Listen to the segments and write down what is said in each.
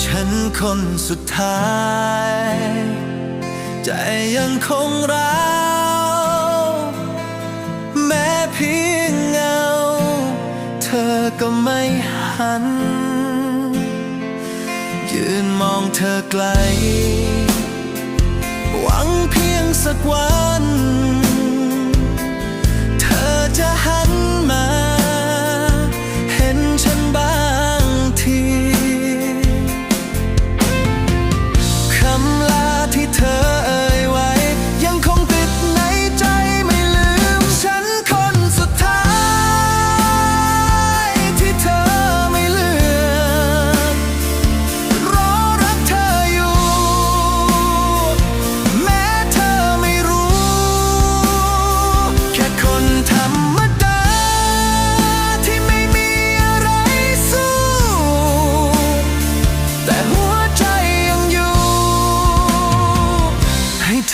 ฉันคนสุดท้าย ใจยังคงร้าวแม้เพียงเงา เธอก็ไม่หัน ยืนมองเธอไกล หวังเพียงสักวัน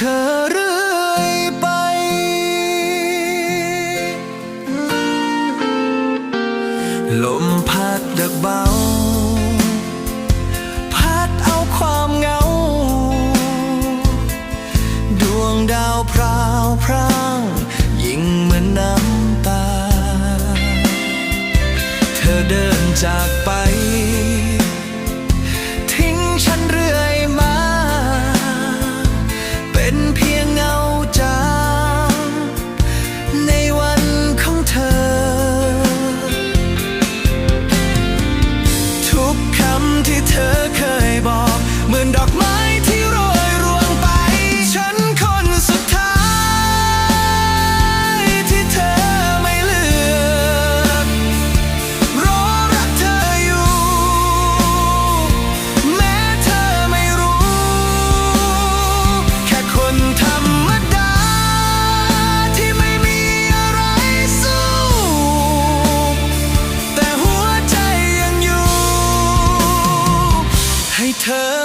เธอเรื่อยไป ลมพัดดักเบา พัดเอาความเหงา ดวงดาวพราวพรางยิ่งเหมือนน้ำตา เธอเดินจากไป her